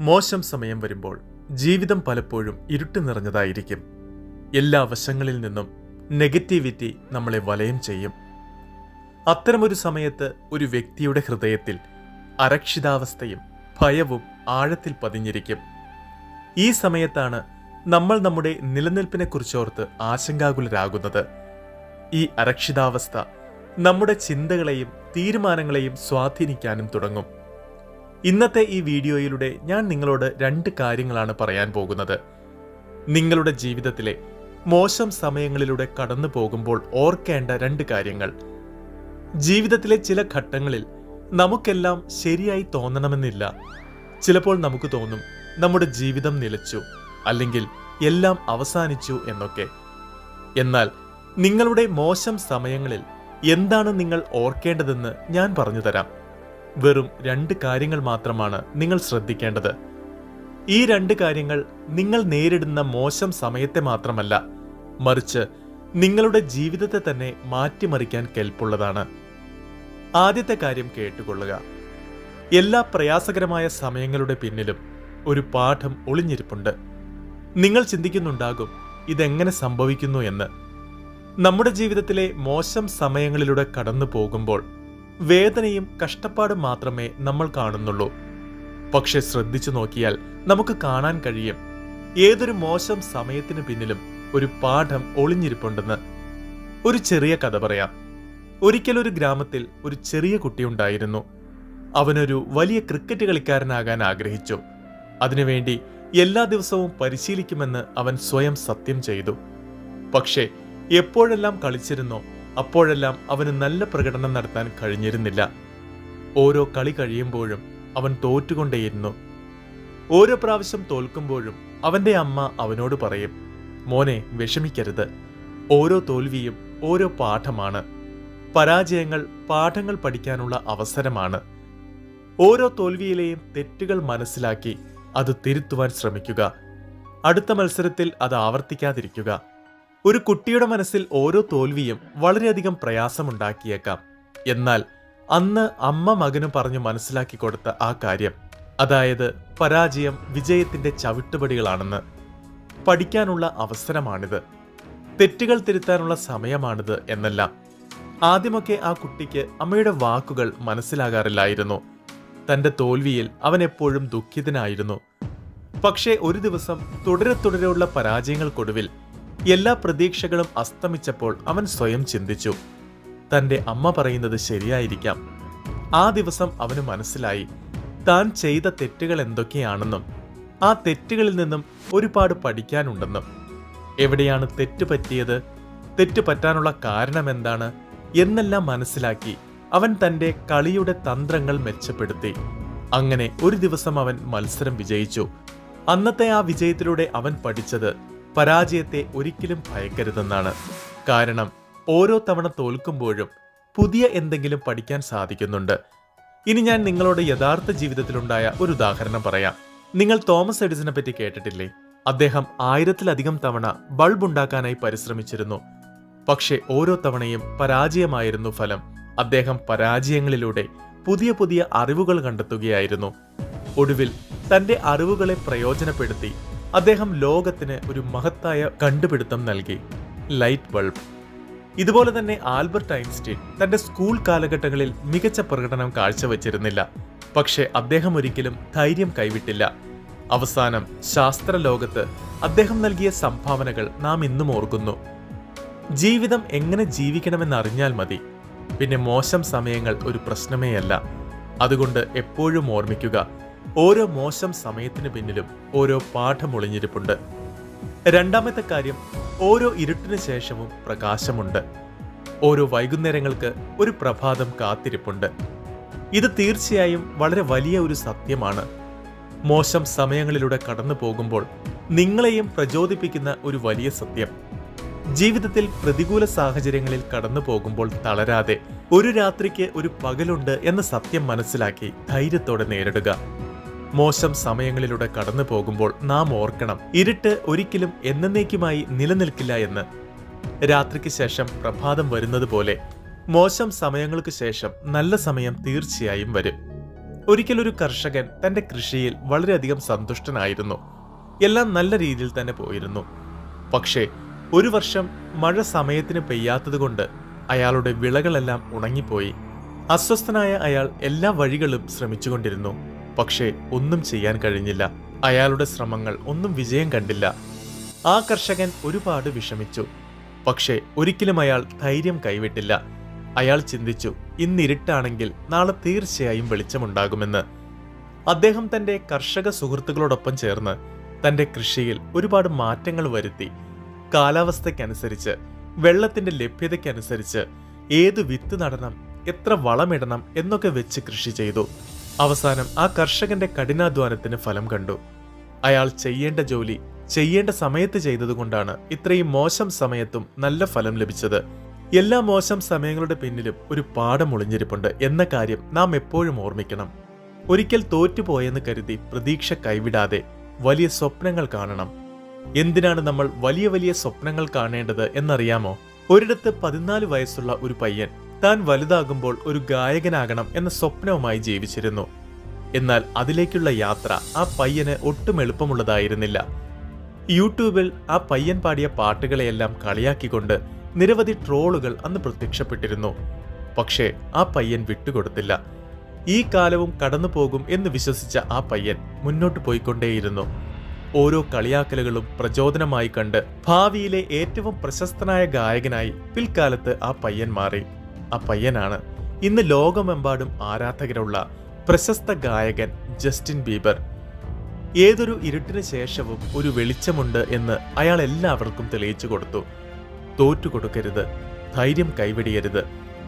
മോശം സമയം വരുമ്പോൾ ജീവിതം പലപ്പോഴും ഇരുട്ട് നിറഞ്ഞതായിരിക്കും. എല്ലാ വശങ്ങളിൽ നിന്നും നെഗറ്റിവിറ്റി നമ്മളെ വലയം ചെയ്യും. അത്തരമൊരു സമയത്ത് ഒരു വ്യക്തിയുടെ ഹൃദയത്തിൽ അരക്ഷിതാവസ്ഥയും ഭയവും ആഴത്തിൽ പതിഞ്ഞിരിക്കും. ഈ സമയത്താണ് നമ്മൾ നമ്മുടെ നിലനിൽപ്പിനെക്കുറിച്ചോർത്ത് ആശങ്കാകുലരാകുന്നത്. ഈ അരക്ഷിതാവസ്ഥ നമ്മുടെ ചിന്തകളെയും തീരുമാനങ്ങളെയും സ്വാധീനിക്കാനും തുടങ്ങും. ഇന്നത്തെ ഈ വീഡിയോയിലൂടെ ഞാൻ നിങ്ങളോട് രണ്ട് കാര്യങ്ങളാണ് പറയാൻ പോകുന്നത്. നിങ്ങളുടെ ജീവിതത്തിലെ മോശം സമയങ്ങളിലൂടെ കടന്നു പോകുമ്പോൾ ഓർക്കേണ്ട രണ്ട് കാര്യങ്ങൾ. ജീവിതത്തിലെ ചില ഘട്ടങ്ങളിൽ നമുക്കെല്ലാം ശരിയായി തോന്നണമെന്നില്ല. ചിലപ്പോൾ നമുക്ക് തോന്നും നമ്മുടെ ജീവിതം നിലച്ചു അല്ലെങ്കിൽ എല്ലാം അവസാനിച്ചു എന്നൊക്കെ. എന്നാൽ നിങ്ങളുടെ മോശം സമയങ്ങളിൽ എന്താണ് നിങ്ങൾ ഓർക്കേണ്ടതെന്ന് ഞാൻ പറഞ്ഞു തരാം. വെറും രണ്ട് കാര്യങ്ങൾ മാത്രമാണ് നിങ്ങൾ ശ്രദ്ധിക്കേണ്ടത്. ഈ രണ്ട് കാര്യങ്ങൾ നിങ്ങൾ നേരിടുന്ന മോശം സമയത്തെ മാത്രമല്ല മറിച്ച് നിങ്ങളുടെ ജീവിതത്തെ തന്നെ മാറ്റിമറിക്കാൻ കെൽപ്പുള്ളതാണ്. ആദ്യത്തെ കാര്യം കേട്ടുകൊള്ളുക. എല്ലാ പ്രയാസകരമായ സമയങ്ങളുടെ പിന്നിലും ഒരു പാഠം ഒളിഞ്ഞിരിപ്പുണ്ട്. നിങ്ങൾ ചിന്തിക്കുന്നുണ്ടാകും ഇതെങ്ങനെ സംഭവിക്കുന്നു എന്ന്. നമ്മുടെ ജീവിതത്തിലെ മോശം സമയങ്ങളിലൂടെ കടന്നു പോകുമ്പോൾ വേദനയും കഷ്ടപ്പാടും മാത്രമേ നമ്മൾ കാണുന്നുള്ളൂ. പക്ഷെ ശ്രദ്ധിച്ചു നോക്കിയാൽ നമുക്ക് കാണാൻ കഴിയും. ഏതൊരു മോശം സമയത്തിന് പിന്നിലും ഒരു പാഠം ഒളിഞ്ഞിരിപ്പുണ്ടെന്ന്. ഒരു ചെറിയ കഥ പറയാം. ഒരിക്കലൊരു ഗ്രാമത്തിൽ ഒരു ചെറിയ കുട്ടിയുണ്ടായിരുന്നു അവനൊരു വലിയ ക്രിക്കറ്റ് കളിക്കാരനാകാൻ ആഗ്രഹിച്ചു. അതിനുവേണ്ടി എല്ലാ ദിവസവും പരിശീലിക്കുമെന്ന് അവൻ സ്വയം സത്യം ചെയ്തു. പക്ഷേ എപ്പോഴെല്ലാം കളിച്ചിരുന്നോ അപ്പോഴെല്ലാം അവന് നല്ല പ്രകടനം നടത്താൻ കഴിഞ്ഞിരുന്നില്ല. ഓരോ കളി കഴിയുമ്പോഴും അവൻ തോറ്റുകൊണ്ടേയിരുന്നു. ഓരോ പ്രാവശ്യം തോൽക്കുമ്പോഴും അവന്റെ അമ്മ അവനോട് പറയും മോനെ വിഷമിക്കരുത്. ഓരോ തോൽവിയും ഓരോ പാഠമാണ്. പരാജയങ്ങൾ പാഠങ്ങൾ പഠിക്കാനുള്ള അവസരമാണ്. ഓരോ തോൽവിയിലെയും തെറ്റുകൾ മനസ്സിലാക്കി അത് തിരുത്തുവാൻ ശ്രമിക്കുക. അടുത്ത മത്സരത്തിൽ അത് ആവർത്തിക്കാതിരിക്കുക. ഒരു കുട്ടിയുടെ മനസ്സിൽ ഓരോ തോൽവിയും വളരെയധികം പ്രയാസമുണ്ടാക്കിയേക്കാം. എന്നാൽ അന്ന് അമ്മ മകന് പറഞ്ഞു മനസ്സിലാക്കി കൊടുത്ത ആ കാര്യം അതായത് പരാജയം വിജയത്തിന്റെ ചവിട്ടുപടികളാണെന്ന്. പഠിക്കാനുള്ള അവസരമാണിത്. തെറ്റുകൾ തിരുത്താനുള്ള സമയമാണിത് എന്നെല്ലാം. ആദ്യമൊക്കെ ആ കുട്ടിക്ക് അമ്മയുടെ വാക്കുകൾ മനസ്സിലാകാറില്ലായിരുന്നു. തന്റെ തോൽവിയിൽ അവൻ എപ്പോഴും ദുഃഖിതനായിരുന്നു. പക്ഷേ ഒരു ദിവസം തുടരെ തുടരെയുള്ള പരാജയങ്ങൾക്കൊടുവിൽ എല്ലാ പ്രതീക്ഷകളും അസ്തമിച്ചപ്പോൾ അവൻ സ്വയം ചിന്തിച്ചു. തന്റെ അമ്മ പറയുന്നത് ശരിയായിരിക്കാം. ആ ദിവസം അവന് മനസ്സിലായി. താൻ ചെയ്ത തെറ്റുകൾ എന്തൊക്കെയാണെന്നും ആ തെറ്റുകളിൽ നിന്നും ഒരുപാട് പഠിക്കാനുണ്ടെന്നും. എവിടെയാണ് തെറ്റ് പറ്റിയത്? തെറ്റ് പറ്റാനുള്ള കാരണം എന്താണ് എന്നെല്ലാം മനസ്സിലാക്കി അവൻ തന്റെ കളിയുടെ തന്ത്രങ്ങൾ മെച്ചപ്പെടുത്തി. അങ്ങനെ ഒരു ദിവസം അവൻ മത്സരം വിജയിച്ചു. അന്നത്തെ ആ വിജയത്തിലൂടെ അവൻ പഠിച്ചത് പരാജയത്തെ ഒരിക്കലും ഭയക്കരുതെന്നാണ്. കാരണം ഓരോ തവണ തോൽക്കുമ്പോഴും പുതിയ എന്തെങ്കിലും പഠിക്കാൻ സാധിക്കുന്നുണ്ട്. ഇനി ഞാൻ നിങ്ങളോട് യഥാർത്ഥ ജീവിതത്തിലുണ്ടായ ഒരു ഉദാഹരണം പറയാം. നിങ്ങൾ തോമസ് എഡിസനെ പറ്റി കേട്ടിട്ടില്ലേ? അദ്ദേഹം ആയിരത്തിലധികം തവണ ബൾബ് ഉണ്ടാക്കാനായി പരിശ്രമിച്ചിരുന്നു. പക്ഷേ ഓരോ തവണയും പരാജയമായിരുന്നു ഫലം. അദ്ദേഹം പരാജയങ്ങളിലൂടെ പുതിയ പുതിയ അറിവുകൾ കണ്ടെത്തുകയായിരുന്നു. ഒടുവിൽ തന്റെ അറിവുകളെ പ്രയോജനപ്പെടുത്തി അദ്ദേഹം ലോകത്തിന് ഒരു മഹത്തായ കണ്ടുപിടുത്തം നൽകി. ലൈറ്റ് ബൾബ് ഇതുപോലെ തന്നെ ആൽബർട്ട് ഐൻസ്റ്റീൻ തന്റെ സ്കൂൾ കാലഘട്ടങ്ങളിൽ മികച്ച പ്രകടനം കാഴ്ചവെച്ചിരുന്നില്ല. പക്ഷേ അദ്ദേഹം ഒരിക്കലും ധൈര്യം കൈവിട്ടില്ല. അവസാനം ശാസ്ത്രലോകത്ത് അദ്ദേഹം നൽകിയ സംഭാവനകൾ നാം ഇന്നും ഓർക്കുന്നു. ജീവിതം എങ്ങനെ ജീവിക്കണമെന്ന് അറിഞ്ഞാൽ മതി. പിന്നെ മോശം സമയങ്ങൾ ഒരു പ്രശ്നമേയല്ല. അതുകൊണ്ട് എപ്പോഴും ഓർമ്മിക്കുക ഓരോ മോശം സമയത്തിന് പിന്നിലും ഓരോ പാഠം ഒളിഞ്ഞിരിപ്പുണ്ട്. രണ്ടാമത്തെ കാര്യം ഓരോ ഇരുട്ടിന് ശേഷവും പ്രകാശമുണ്ട്. ഓരോ വൈകുന്നേരങ്ങൾക്ക് ഒരു പ്രഭാതം കാത്തിരിപ്പുണ്ട്. ഇത് തീർച്ചയായും വളരെ വലിയ ഒരു സത്യമാണ്. മോശം സമയങ്ങളിലൂടെ കടന്നു പോകുമ്പോൾ നിങ്ങളെയും പ്രചോദിപ്പിക്കുന്ന ഒരു വലിയ സത്യം. ജീവിതത്തിൽ പ്രതികൂല സാഹചര്യങ്ങളിൽ കടന്നു പോകുമ്പോൾ തളരാതെ ഒരു രാത്രിക്ക് ഒരു പകലുണ്ട് എന്ന സത്യം മനസ്സിലാക്കി ധൈര്യത്തോടെ നേരിടുക. മോശം സമയങ്ങളിലൂടെ കടന്നു പോകുമ്പോൾ നാം ഓർക്കണം ഇരുട്ട് ഒരിക്കലും എന്നേക്കുമായി നിലനിൽക്കില്ല എന്ന്. രാത്രിക്ക് ശേഷം പ്രഭാതം വരുന്നത് പോലെ മോശം സമയങ്ങൾക്ക് ശേഷം നല്ല സമയം തീർച്ചയായും വരും. ഒരിക്കലൊരു കർഷകൻ തന്റെ കൃഷിയിൽ വളരെയധികം സന്തുഷ്ടനായിരുന്നു. എല്ലാം നല്ല രീതിയിൽ തന്നെ പോയിരുന്നു. പക്ഷേ ഒരു വർഷം മഴ സമയത്തിന് പെയ്യാത്തതുകൊണ്ട് അയാളുടെ വിളകളെല്ലാം ഉണങ്ങിപ്പോയി. അസ്വസ്ഥനായ അയാൾ എല്ലാ വഴികളും ശ്രമിച്ചുകൊണ്ടിരുന്നു. പക്ഷേ ഒന്നും ചെയ്യാൻ കഴിഞ്ഞില്ല. അയാളുടെ ശ്രമങ്ങൾ ഒന്നും വിജയം കണ്ടില്ല. ആ കർഷകൻ ഒരുപാട് വിഷമിച്ചു. പക്ഷേ ഒരിക്കലും അയാൾ ധൈര്യം കൈവിട്ടില്ല. അയാൾ ചിന്തിച്ചു ഇന്നിരുട്ടാണെങ്കിൽ നാളെ തീർച്ചയായും വെളിച്ചമുണ്ടാകുമെന്ന്. അദ്ദേഹം തന്റെ കർഷക സുഹൃത്തുക്കളോടൊപ്പം ചേർന്ന് തന്റെ കൃഷിയിൽ ഒരുപാട് മാറ്റങ്ങൾ വരുത്തി. കാലാവസ്ഥയ്ക്കനുസരിച്ച് വെള്ളത്തിന്റെ ലഭ്യതയ്ക്കനുസരിച്ച് ഏത് വിത്ത് നടണം എത്ര വളമിടണം എന്നൊക്കെ വെച്ച് കൃഷി ചെയ്തു. അവസാനം ആ കർഷകന്റെ കഠിനാധ്വാനത്തിന് ഫലം കണ്ടു. അയാൾ ചെയ്യേണ്ട ജോലി ചെയ്യേണ്ട സമയത്ത് ചെയ്തതുകൊണ്ടാണ് ഇത്രയും മോശം സമയത്തും നല്ല ഫലം ലഭിച്ചത്. എല്ലാ മോശം സമയങ്ങളുടെ പിന്നിലും ഒരു പാഠം ഒളിഞ്ഞിരിപ്പുണ്ട് എന്ന കാര്യം നാം എപ്പോഴും ഓർമ്മിക്കണം. ഒരിക്കൽ തോറ്റുപോയെന്ന് കരുതി പ്രതീക്ഷ കൈവിടാതെ വലിയ സ്വപ്നങ്ങൾ കാണണം. എന്തിനാണ് നമ്മൾ വലിയ വലിയ സ്വപ്നങ്ങൾ കാണേണ്ടത് എന്നറിയാമോ? ഒരിടത്ത് പതിനാല് വയസ്സുള്ള ഒരു പയ്യൻ താൻ വലുതാകുമ്പോൾ ഒരു ഗായകനാകണം എന്ന സ്വപ്നവുമായി ജീവിച്ചിരുന്നു. എന്നാൽ അതിലേക്കുള്ള യാത്ര ആ പയ്യന് ഒട്ടും എളുപ്പമുള്ളതായിരുന്നില്ല. യൂട്യൂബിൽ ആ പയ്യൻ പാടിയ പാട്ടുകളെയെല്ലാം കളിയാക്കിക്കൊണ്ട് നിരവധി ട്രോളുകൾ അന്ന് പ്രത്യക്ഷപ്പെട്ടിരുന്നു. പക്ഷേ ആ പയ്യൻ വിട്ടുകൊടുത്തില്ല. ഈ കാലവും കടന്നു പോകും എന്ന് വിശ്വസിച്ച ആ പയ്യൻ മുന്നോട്ട് പോയിക്കൊണ്ടേയിരുന്നു. ഓരോ കളിയാക്കലുകളും പ്രചോദനമായി കണ്ട് ഭാവിയിലെ ഏറ്റവും പ്രശസ്തനായ ഗായകനായി പിൽക്കാലത്ത് ആ പയ്യൻ മാറി. ആ പയ്യനാണ്. ഇന്ന് ലോകമെമ്പാടും ആരാധകരുള്ള പ്രശസ്ത ഗായകൻ ജസ്റ്റിൻ ബീബർ. ഏതൊരു ഇരുട്ടിന് ശേഷവും ഒരു വെളിച്ചമുണ്ട് എന്ന് അയാൾ എല്ലാവർക്കും തെളിയിച്ചു കൊടുത്തു. തോറ്റു കൊടുക്കരുത് ധൈര്യം കൈവെടിയരുത്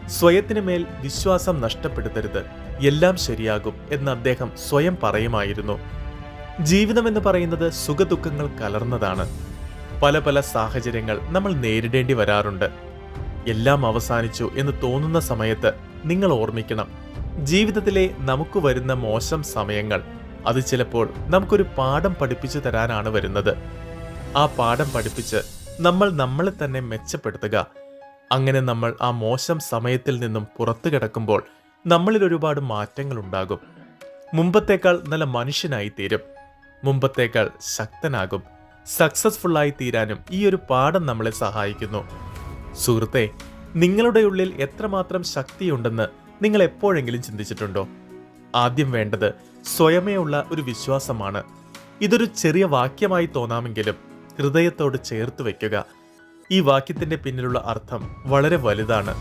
സ്വയത്തിന് മേൽ വിശ്വാസം നഷ്ടപ്പെടുത്തരുത് എല്ലാം ശരിയാകും എന്ന് അദ്ദേഹം സ്വയം പറയുമായിരുന്നു. ജീവിതം എന്ന് പറയുന്നത് സുഖദുഃഖങ്ങൾ കലർന്നതാണ്. പല പല സാഹചര്യങ്ങൾ നമ്മൾ നേരിടേണ്ടി വരാറുണ്ട്. എല്ലാം അവസാനിച്ചു എന്ന് തോന്നുന്ന സമയത്ത് നിങ്ങൾ ഓർമ്മിക്കണം. ജീവിതത്തിലെ നമുക്ക് വരുന്ന മോശം സമയങ്ങൾ അത് ചിലപ്പോൾ നമുക്കൊരു പാഠം പഠിപ്പിച്ചു തരാനാണ് വരുന്നത്. ആ പാഠം പഠിപ്പിച്ച് നമ്മൾ നമ്മളെ തന്നെ മെച്ചപ്പെടുത്തുക. അങ്ങനെ നമ്മൾ ആ മോശം സമയത്തിൽ നിന്നും പുറത്തു കിടക്കുമ്പോൾ നമ്മളിൽ ഒരുപാട് മാറ്റങ്ങൾ ഉണ്ടാകും. മുമ്പത്തേക്കാൾ നല്ല മനുഷ്യനായി തീരും മുമ്പത്തേക്കാൾ ശക്തനാകും. സക്സസ്ഫുള്ളായി തീരാനും ഈ ഒരു പാഠം നമ്മളെ സഹായിക്കുന്നു. സുഹൃത്തെ നിങ്ങളുടെ ഉള്ളിൽ എത്രമാത്രം ശക്തിയുണ്ടെന്ന് നിങ്ങൾ എപ്പോഴെങ്കിലും ചിന്തിച്ചിട്ടുണ്ടോ? ആദ്യം വേണ്ടത് സ്വയമേ ഉള്ള ഒരു വിശ്വാസമാണ്. ഇതൊരു ചെറിയ വാക്യമായി തോന്നാമെങ്കിലും ഹൃദയത്തോട് ചേർത്ത് വയ്ക്കുക ഈ വാക്യത്തിന്റെ പിന്നിലുള്ള അർത്ഥം വളരെ വലുതാണ്.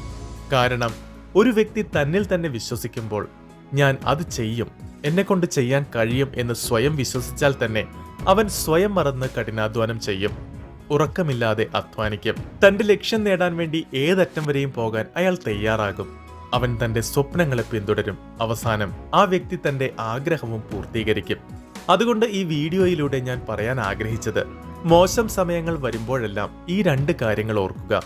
കാരണം ഒരു വ്യക്തി തന്നിൽ തന്നെ വിശ്വസിക്കുമ്പോൾ ഞാൻ അത് ചെയ്യും എന്നെ കൊണ്ട് ചെയ്യാൻ കഴിയും എന്ന് സ്വയം വിശ്വസിച്ചാൽ തന്നെ അവൻ സ്വയം മറന്ന് കഠിനാധ്വാനം ചെയ്യും. ഉറക്കമില്ലാതെ അധ്വാനിക്കും. തന്റെ ലക്ഷ്യം നേടാൻ വേണ്ടി ഏതറ്റം വരെയും പോകാൻ അയാൾ തയ്യാറാകും. അവൻ തന്റെ സ്വപ്നങ്ങളെ പിന്തുടരും. അവസാനം ആ വ്യക്തി തന്റെ ആഗ്രഹവും പൂർത്തീകരിക്കും. അതുകൊണ്ട് ഈ വീഡിയോയിലൂടെ ഞാൻ പറയാൻ ആഗ്രഹിച്ചത് മോശം സമയങ്ങൾ വരുമ്പോഴെല്ലാം ഈ രണ്ട് കാര്യങ്ങൾ ഓർക്കുക.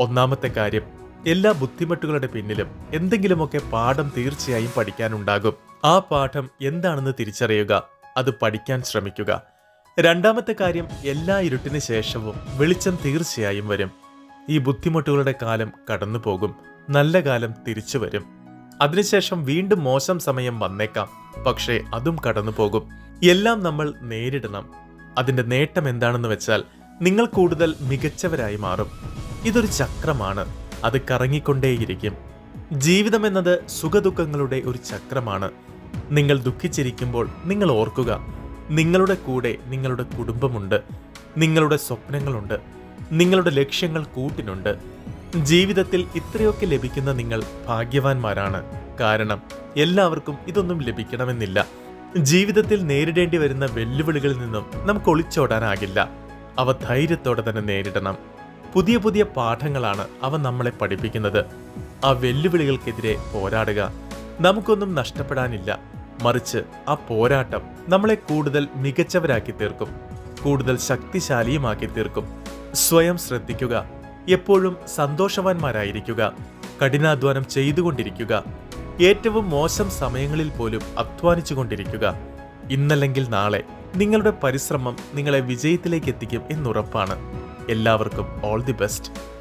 ഒന്നാമത്തെ കാര്യം എല്ലാ ബുദ്ധിമുട്ടുകളുടെ പിന്നിലും എന്തെങ്കിലുമൊക്കെ പാഠം തീർച്ചയായും പഠിക്കാനുണ്ടാകും. ആ പാഠം എന്താണെന്ന് തിരിച്ചറിയുക അത് പഠിക്കാൻ ശ്രമിക്കുക. രണ്ടാമത്തെ കാര്യം എല്ലാ ഇരുട്ടിന് ശേഷവും വെളിച്ചം തീർച്ചയായും വരും. ഈ ബുദ്ധിമുട്ടുകളുടെ കാലം കടന്നു പോകും നല്ല കാലം തിരിച്ചു വരും. അതിനുശേഷം വീണ്ടും മോശം സമയം വന്നേക്കാം. പക്ഷേ അതും കടന്നു പോകും എല്ലാം നമ്മൾ നേരിടണം. അതിന്റെ നേട്ടം എന്താണെന്ന് വെച്ചാൽ നിങ്ങൾ കൂടുതൽ മികച്ചവരായി മാറും. ഇതൊരു ചക്രമാണ്. അത് കറങ്ങിക്കൊണ്ടേയിരിക്കും. ജീവിതം എന്നത് സുഖദുഃഖങ്ങളുടെ ഒരു ചക്രമാണ്. നിങ്ങൾ ദുഃഖിച്ചിരിക്കുമ്പോൾ നിങ്ങൾ ഓർക്കുക നിങ്ങളുടെ കൂടെ നിങ്ങളുടെ കുടുംബമുണ്ട്. നിങ്ങളുടെ സ്വപ്നങ്ങളുണ്ട്. നിങ്ങളുടെ ലക്ഷ്യങ്ങൾ കൂട്ടിനുണ്ട്. ജീവിതത്തിൽ ഇത്രയൊക്കെ ലഭിക്കുന്ന നിങ്ങൾ ഭാഗ്യവാന്മാരാണ്. കാരണം എല്ലാവർക്കും ഇതൊന്നും ലഭിക്കണമെന്നില്ല. ജീവിതത്തിൽ നേരിടേണ്ടി വരുന്ന വെല്ലുവിളികളിൽ നിന്നും നമുക്ക് ഒളിച്ചോടാനാകില്ല. അവ ധൈര്യത്തോടെ തന്നെ നേരിടണം. പുതിയ പുതിയ പാഠങ്ങളാണ് അവ നമ്മളെ പഠിപ്പിക്കുന്നത്. ആ വെല്ലുവിളികൾക്കെതിരെ പോരാടുക. നമുക്കൊന്നും നഷ്ടപ്പെടാനില്ല. മറിച്ച് ആ പോരാട്ടം നമ്മളെ കൂടുതൽ മികച്ചവരാക്കി തീർക്കും. കൂടുതൽ ശക്തിശാലിയുമാക്കി തീർക്കും. സ്വയം ശ്രദ്ധിക്കുക. എപ്പോഴും സന്തോഷവാന്മാരായിരിക്കുക. കഠിനാധ്വാനം ചെയ്തുകൊണ്ടിരിക്കുക. ഏറ്റവും മോശം സമയങ്ങളിൽ പോലും അധ്വാനിച്ചുകൊണ്ടിരിക്കുക. ഇന്നല്ലെങ്കിൽ നാളെ നിങ്ങളുടെ പരിശ്രമം നിങ്ങളെ വിജയത്തിലേക്ക് എത്തിക്കും എന്നുറപ്പാണ്. എല്ലാവർക്കും ഓൾ ദി ബെസ്റ്റ്.